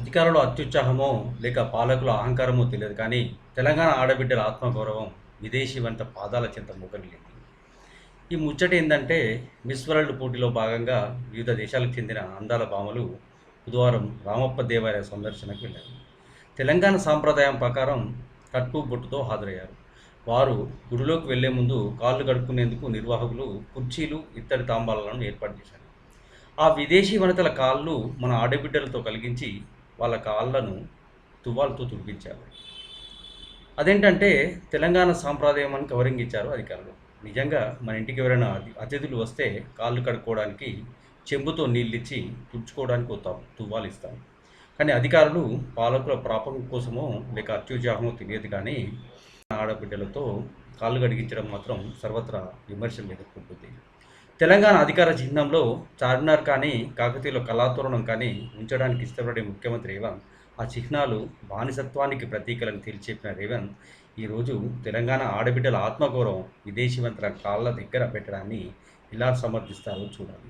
అధికారుల అత్యుత్సాహమో లేక పాలకుల అహంకారమో తెలియదు కానీ తెలంగాణ ఆడబిడ్డల ఆత్మగౌరవం విదేశీ వంత పాదాల చింత మొగలింది ఈ ముచ్చట ఏంటంటే మిస్ వరల్డ్ పోటీలో భాగంగా వివిధ దేశాలకు చెందిన అందాల భామలు బుధవారం రామప్ప దేవాలయ సందర్శనకు వెళ్ళారు తెలంగాణ సాంప్రదాయం ప్రకారం కట్టు బొట్టుతో హాజరయ్యారు. వారు గుడిలోకి వెళ్ళే ముందు కాళ్ళు కడుక్కునేందుకు నిర్వాహకులు కుర్చీలు ఇత్తడి తాంబాలను ఏర్పాటు చేశారు. ఆ విదేశీ వనితల కాళ్ళు మన ఆడబిడ్డలతో కలిగించి వాళ్ళ కాళ్ళను తువ్వాలతో తుడిపించారు. అదేంటంటే తెలంగాణ సాంప్రదాయం అని కవరింగిచ్చారు అధికారులు. నిజంగా మన ఇంటికి ఎవరైనా అతిథులు వస్తే కాళ్ళు కడుక్కోవడానికి చెంబుతో నీళ్ళిచ్చి తుడుచుకోవడానికి వస్తాం తువ్వాలు ఇస్తాం. కానీ అధికారులు పాలకుల ప్రాపం కోసమో లేక అత్యుత్సాహమో తెలియదు కానీ ఆడబిడ్డలతో కాళ్ళు కడిగించడం మాత్రం సర్వత్రా విమర్శలు ఎదుర్కొంటుంది. తెలంగాణ అధికార చిహ్నంలో చార్మినార్ కానీ కాకతీయుల కళాతోరణం కానీ ఉంచడానికి ఇష్టపడే ముఖ్యమంత్రి రేవంత్ ఆ చిహ్నాలు బానిసత్వానికి ప్రతీకలను తెలిచెప్పిన రేవంత్ ఈరోజు తెలంగాణ ఆడబిడ్డల ఆత్మగౌరవం విదేశీవంతుల కాళ్ళ దగ్గర పెట్టడాన్ని ఇలా సమర్థిస్తారో చూడాలి.